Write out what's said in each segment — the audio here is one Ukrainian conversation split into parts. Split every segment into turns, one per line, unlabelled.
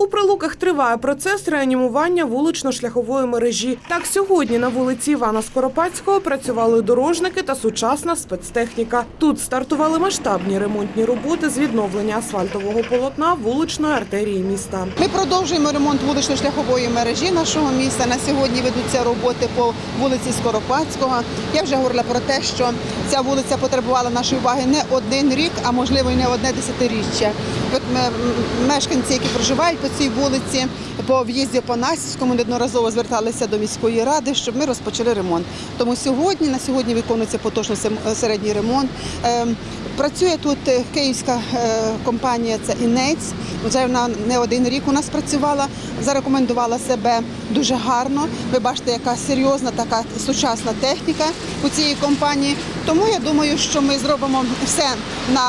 У прилуках триває процес реанімування вулично-шляхової мережі. Так сьогодні на вулиці Івана Скоропадського працювали дорожники та сучасна спецтехніка. Тут стартували масштабні ремонтні роботи з відновлення асфальтового полотна вуличної артерії міста.
Ми продовжуємо ремонт вулично-шляхової мережі нашого міста. На сьогодні ведуться роботи по вулиці Скоропадського. Я вже говорила про те, що ця вулиця потребувала нашої уваги не один рік, а можливо і не одне десятиріччя. Мешканці, які проживають по цій вулиці, по в'їзді по Насівському, неодноразово зверталися до міської ради, щоб ми розпочали ремонт. Тому сьогодні на сьогодні виконується поточно середній ремонт. Ем, Працює тут е, київська е, компанія, це Інець. Вже вона не один рік у нас працювала, зарекомендувала себе дуже гарно. Ви бачите, яка серйозна така сучасна техніка у цієї компанії. Тому я думаю, що ми зробимо все на,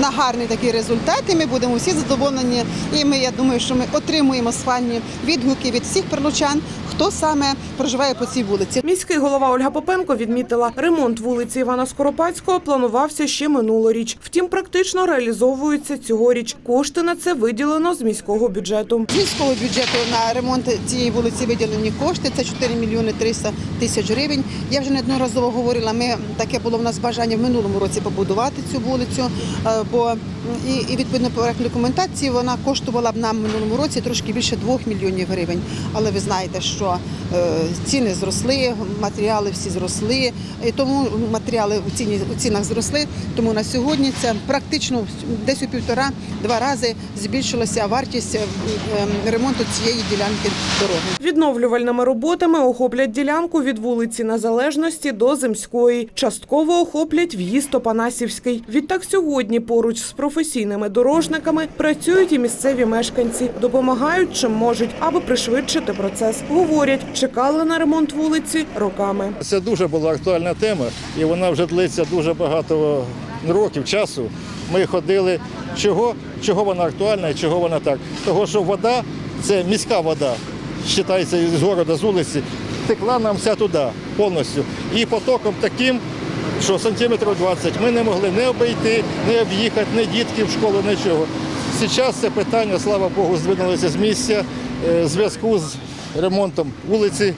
на гарний такий результат, і ми будемо всі задоволені. І ми, я думаю, що ми отримуємо схвальні відгуки від всіх перлучан, хто саме проживає по цій вулиці.
Міський голова Ольга Попенко відмітила, ремонт вулиці Івана Скоропадського планувався ще минулоріч. Втім, практично реалізовується цьогоріч. Кошти на це виділено з міського бюджету.
З міського бюджету на ремонт цієї вулиці виділені кошти. Це 4 мільйони 300 тисяч гривень. Я вже неодноразово говорила. Ми таке було в нас бажання в минулому році побудувати цю вулицю. е, Бо і, і відповідно проектної документації вона коштувала б нам минулому році трошки більше 2 мільйонів гривень. Але ви знаєте, що е, ціни зросли, матеріали всі зросли, і тому матеріали у ціні у цінах зросли. Тому на сьогодні це практично десь у півтора-два рази збільшилася вартість е, е, ремонту цієї ділянки дороги.
Відновлювальними роботами охоплять ділянку від вулиці Незалежності до Земської. Частково охоплять в'їзд Опанасівський. Відтак сьогодні поруч з професійними дорожниками працюють і місцеві мешканці, допомагають чим можуть, аби пришвидшити процес. Говорять, чекали на ремонт вулиці роками.
Це дуже була актуальна тема, і вона вже длиться дуже багато років часу. Ми ходили, чого, чого вона актуальна і чого вона так. Того, що вода це міська вода, вважається з города, з вулиці, текла нам вся туди повністю. І потоком таким, що сантиметрів 20 ми не могли не обійти, не об'їхати, ні дітки в школу, нічого. Зараз це питання, слава Богу, здвинулося з місця е, в зв'язку з ремонтом вулиці.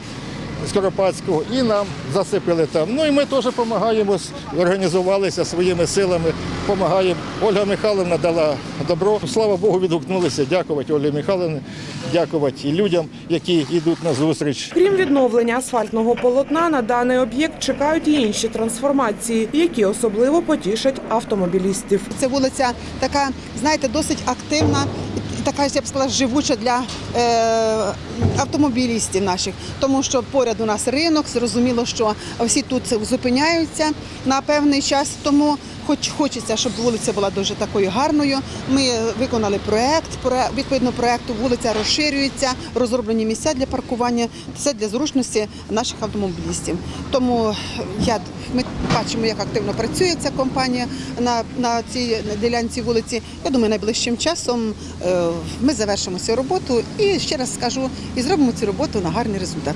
Скоропадського і нам засипили там. Ну і ми теж допомагаємо, організувалися своїми силами, допомагаємо. Ольга Михайловна дала добро. Слава Богу, відгукнулися. Дякувати Олі Михайловні, дякувати і людям, які йдуть на зустріч.
Крім відновлення асфальтного полотна, на даний об'єкт чекають і інші трансформації, які особливо потішать автомобілістів.
Це вулиця така, знаєте, досить активна. Така я б сказала, живуча для е, автомобілістів наших, тому що поряд у нас ринок, зрозуміло, що всі тут зупиняються на певний час. Тому хоч хочеться, щоб вулиця була дуже такою гарною. Ми виконали проект. відповідно проекту вулиця розширюється, розроблені місця для паркування. Це для зручності наших автомобілістів. Тому я ми бачимо, як активно працює ця компанія на, на цій ділянці вулиці. Я думаю, найближчим часом е, ми завершимо цю роботу і ще раз скажу, і зробимо цю роботу на гарний результат.